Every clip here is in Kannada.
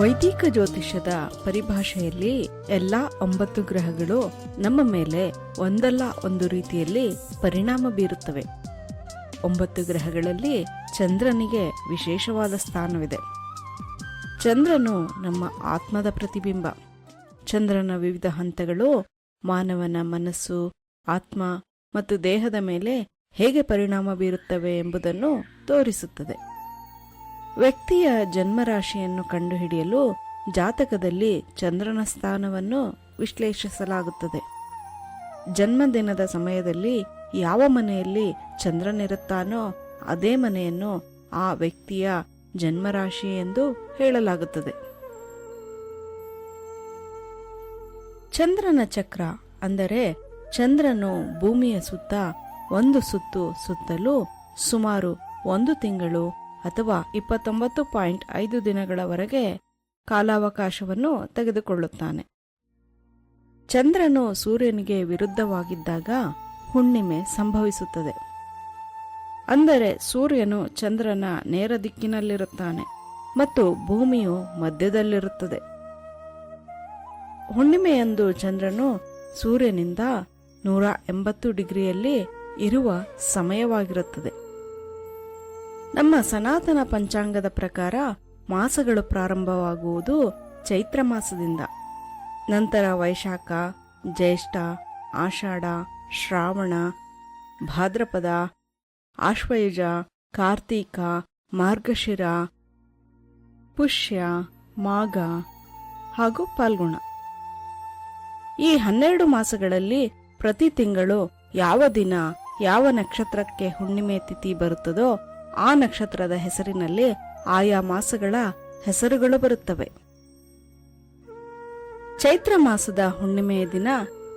ವೈದಿಕ ಜ್ಯೋತಿಷ್ಯದ ಪರಿಭಾಷೆಯಲ್ಲಿ ಎಲ್ಲಾ ಒಂಬತ್ತು ಗ್ರಹಗಳು ನಮ್ಮ ಮೇಲೆ ಒಂದಲ್ಲ ಒಂದು ರೀತಿಯಲ್ಲಿ ಪರಿಣಾಮ ಬೀರುತ್ತವೆ. ಒಂಬತ್ತು ಗ್ರಹಗಳಲ್ಲಿ ಚಂದ್ರನಿಗೆ ವಿಶೇಷವಾದ ಸ್ಥಾನವಿದೆ. ಚಂದ್ರನು ನಮ್ಮ ಆತ್ಮದ ಪ್ರತಿಬಿಂಬ. ಚಂದ್ರನ ವಿವಿಧ ಹಂತಗಳು ಮಾನವನ ಮನಸ್ಸು, ಆತ್ಮ ಮತ್ತು ದೇಹದ ಮೇಲೆ ಹೇಗೆ ಪರಿಣಾಮ ಬೀರುತ್ತವೆ ಎಂಬುದನ್ನು ತೋರಿಸುತ್ತದೆ. ವ್ಯಕ್ತಿಯ ಜನ್ಮರಾಶಿಯನ್ನು ಕಂಡುಹಿಡಿಯಲು ಜಾತಕದಲ್ಲಿ ಚಂದ್ರನ ಸ್ಥಾನವನ್ನು ವಿಶ್ಲೇಷಿಸಲಾಗುತ್ತದೆ. ಜನ್ಮದಿನದ ಸಮಯದಲ್ಲಿ ಯಾವ ಮನೆಯಲ್ಲಿ ಚಂದ್ರನಿರುತ್ತಾನೋ ಅದೇ ಮನೆಯನ್ನು ಆ ವ್ಯಕ್ತಿಯ ಜನ್ಮರಾಶಿ ಎಂದು ಹೇಳಲಾಗುತ್ತದೆ. ಚಂದ್ರನ ಚಕ್ರ ಅಂದರೆ ಚಂದ್ರನು ಭೂಮಿಯ ಸುತ್ತ ಒಂದು ಸುತ್ತು ಸುತ್ತಲೂ ಸುಮಾರು ಒಂದು ತಿಂಗಳು ಅಥವಾ ಇಪ್ಪತ್ತೊಂಬತ್ತು ಪಾಯಿಂಟ್ ಐದು ದಿನಗಳವರೆಗೆ ಕಾಲಾವಕಾಶವನ್ನು ತೆಗೆದುಕೊಳ್ಳುತ್ತಾನೆ. ಚಂದ್ರನು ಸೂರ್ಯನಿಗೆ ವಿರುದ್ಧವಾಗಿದ್ದಾಗ ಹುಣ್ಣಿಮೆ ಸಂಭವಿಸುತ್ತದೆ. ಅಂದರೆ ಸೂರ್ಯನು ಚಂದ್ರನ ನೇರ ದಿಕ್ಕಿನಲ್ಲಿರುತ್ತಾನೆ ಮತ್ತು ಭೂಮಿಯು ಮಧ್ಯದಲ್ಲಿರುತ್ತದೆ. ಹುಣ್ಣಿಮೆಯಂದು ಚಂದ್ರನು ಸೂರ್ಯನಿಂದ ನೂರ ಎಂಬತ್ತು ಡಿಗ್ರಿಯಲ್ಲಿ ಇರುವ ಸಮಯವಾಗಿರುತ್ತದೆ. ನಮ್ಮ ಸನಾತನ ಪಂಚಾಂಗದ ಪ್ರಕಾರ ಮಾಸಗಳು ಪ್ರಾರಂಭವಾಗುವುದು ಚೈತ್ರ ಮಾಸದಿಂದ. ನಂತರ ವೈಶಾಖ, ಜ್ಯೇಷ್ಠ, ಆಷಾಢ, ಶ್ರಾವಣ, ಭಾದ್ರಪದ, ಆಶ್ವಯುಜ, ಕಾರ್ತೀಕ, ಮಾರ್ಗಶಿರ, ಪುಷ್ಯ, ಮಾಘ ಹಾಗೂ ಪಾಲ್ಗುಣ ಈ ಹನ್ನೆರಡು ಮಾಸಗಳಲ್ಲಿ ಪ್ರತಿ ತಿಂಗಳು ಯಾವ ದಿನ ಯಾವ ನಕ್ಷತ್ರಕ್ಕೆ ಹುಣ್ಣಿಮೆ ತಿಥಿ ಬರುತ್ತದೋ ಆ ನಕ್ಷತ್ರದ ಹೆಸರಿನಲ್ಲಿ ಆಯಾ ಮಾಸಗಳ ಹೆಸರುಗಳು ಬರುತ್ತವೆ. ಚೈತ್ರ ಮಾಸದ ಹುಣ್ಣಿಮೆಯ ದಿನ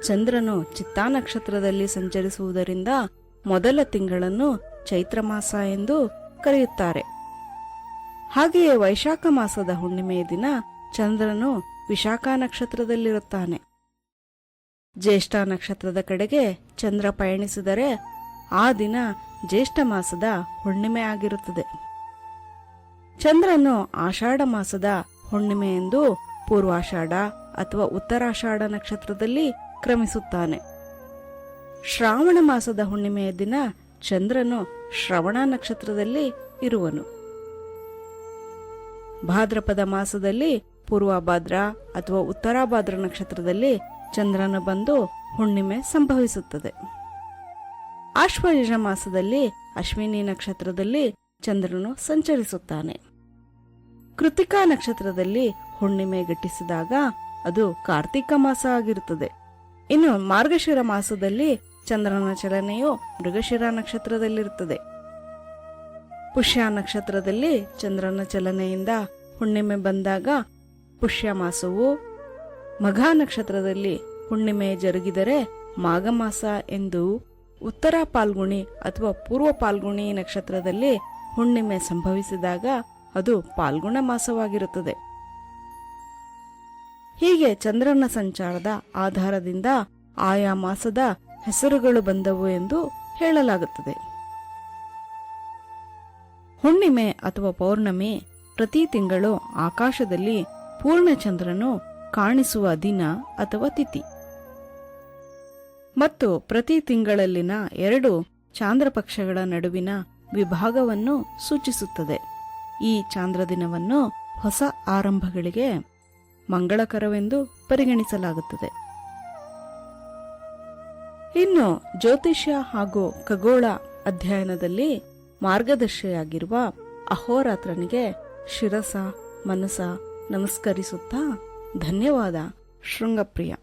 ಚಂದ್ರನು ಚಿತ್ತಾ ನಕ್ಷತ್ರದಲ್ಲಿ ಸಂಚರಿಸುವುದರಿಂದ ಮೊದಲ ತಿಂಗಳನ್ನು ಚೈತ್ರ ಮಾಸ ಎಂದು ಕರೆಯುತ್ತಾರೆ. ಹಾಗೆಯೇ ವೈಶಾಖ ಮಾಸದ ಹುಣ್ಣಿಮೆಯ ದಿನ ಚಂದ್ರನು ವಿಶಾಖ ನಕ್ಷತ್ರದಲ್ಲಿರುತ್ತಾನೆ. ಜ್ಯೇಷ್ಠ ನಕ್ಷತ್ರದ ಕಡೆಗೆ ಚಂದ್ರ ಪಯಣಿಸಿದರೆ ಆ ದಿನ ಜ್ಯೇಷ್ಠ ಮಾಸದ ಹುಣ್ಣಿಮೆ ಆಗಿರುತ್ತದೆ. ಚಂದ್ರನು ಆಷಾಢ ಮಾಸದ ಹುಣ್ಣಿಮೆ ಎಂದು ಪೂರ್ವಾಷಾಢ ಅಥವಾ ಉತ್ತರಾಷಾಢ ನಕ್ಷತ್ರದಲ್ಲಿ ಕ್ರಮಿಸುತ್ತಾನೆ. ಶ್ರಾವಣ ಮಾಸದ ಹುಣ್ಣಿಮೆಯ ದಿನ ಚಂದ್ರನು ಶ್ರವಣ ನಕ್ಷತ್ರದಲ್ಲಿ ಇರುವನು. ಭಾದ್ರಪದ ಮಾಸದಲ್ಲಿ ಪೂರ್ವಭಾದ್ರ ಅಥವಾ ಉತ್ತರಾಭಾದ್ರ ನಕ್ಷತ್ರದಲ್ಲಿ ಚಂದ್ರನು ಬಂದು ಹುಣ್ಣಿಮೆ ಸಂಭವಿಸುತ್ತದೆ. ಆಶ್ವಯುಜ ಮಾಸದಲ್ಲಿ ಅಶ್ವಿನಿ ನಕ್ಷತ್ರದಲ್ಲಿ ಚಂದ್ರನು ಸಂಚರಿಸುತ್ತಾನೆ. ಕೃತಿಕಾ ನಕ್ಷತ್ರದಲ್ಲಿ ಹುಣ್ಣಿಮೆ ಗಟ್ಟಿಸಿದಾಗ ಅದು ಕಾರ್ತಿಕ ಮಾಸ ಆಗಿರುತ್ತದೆ. ಇನ್ನು ಮಾರ್ಗಶಿರ ಮಾಸದಲ್ಲಿ ಚಂದ್ರನ ಚಲನೆಯು ಮೃಗಶಿರ ನಕ್ಷತ್ರದಲ್ಲಿರುತ್ತದೆ. ಪುಷ್ಯ ನಕ್ಷತ್ರದಲ್ಲಿ ಚಂದ್ರನ ಚಲನೆಯಿಂದ ಹುಣ್ಣಿಮೆ ಬಂದಾಗ ಪುಷ್ಯ ಮಾಸವು ಮಘ ನಕ್ಷತ್ರದಲ್ಲಿ ಹುಣ್ಣಿಮೆ ಜರುಗಿದರೆ ಮಾಘ ಮಾಸ ಎಂದು ಉತ್ತರ ಪಾಲ್ಗುಣಿ ಅಥವಾ ಪೂರ್ವ ಪಾಲ್ಗುಣಿ ನಕ್ಷತ್ರದಲ್ಲಿ ಹುಣ್ಣಿಮೆ ಸಂಭವಿಸಿದಾಗ ಅದು ಪಾಲ್ಗುಣ ಮಾಸವಾಗಿರುತ್ತದೆ. ಹೀಗೆ ಚಂದ್ರನ ಸಂಚಾರದ ಆಧಾರದಿಂದ ಆಯಾ ಮಾಸದ ಹೆಸರುಗಳು ಬಂದವು ಎಂದು ಹೇಳಲಾಗುತ್ತದೆ. ಹುಣ್ಣಿಮೆ ಅಥವಾ ಪೌರ್ಣಮಿ ಪ್ರತಿ ತಿಂಗಳು ಆಕಾಶದಲ್ಲಿ ಪೂರ್ಣಚಂದ್ರನು ಕಾಣಿಸುವ ದಿನ ಅಥವಾ ತಿಥಿ. ಮತ್ತು ಪ್ರತಿ ತಿಂಗಳಲ್ಲಿನ ಎರಡು ಚಾಂದ್ರಪಕ್ಷಗಳ ನಡುವಿನ ವಿಭಾಗವನ್ನು ಸೂಚಿಸುತ್ತದೆ. ಈ ಚಾಂದ್ರ ದಿನವನ್ನು ಹೊಸ ಆರಂಭಗಳಿಗೆ ಮಂಗಳಕರವೆಂದು ಪರಿಗಣಿಸಲಾಗುತ್ತದೆ. ಇನ್ನು ಜ್ಯೋತಿಷ್ಯ ಹಾಗೂ ಖಗೋಳ ಅಧ್ಯಯನದಲ್ಲಿ ಮಾರ್ಗದರ್ಶಿಯಾಗಿರುವ ಅಹೋರಾತ್ರನಿಗೆ ಶಿರಸ, ಮನಸ ನಮಸ್ಕರಿಸುತ್ತಾ ಧನ್ಯವಾದ, ಶೃಂಗಪ್ರಿಯ.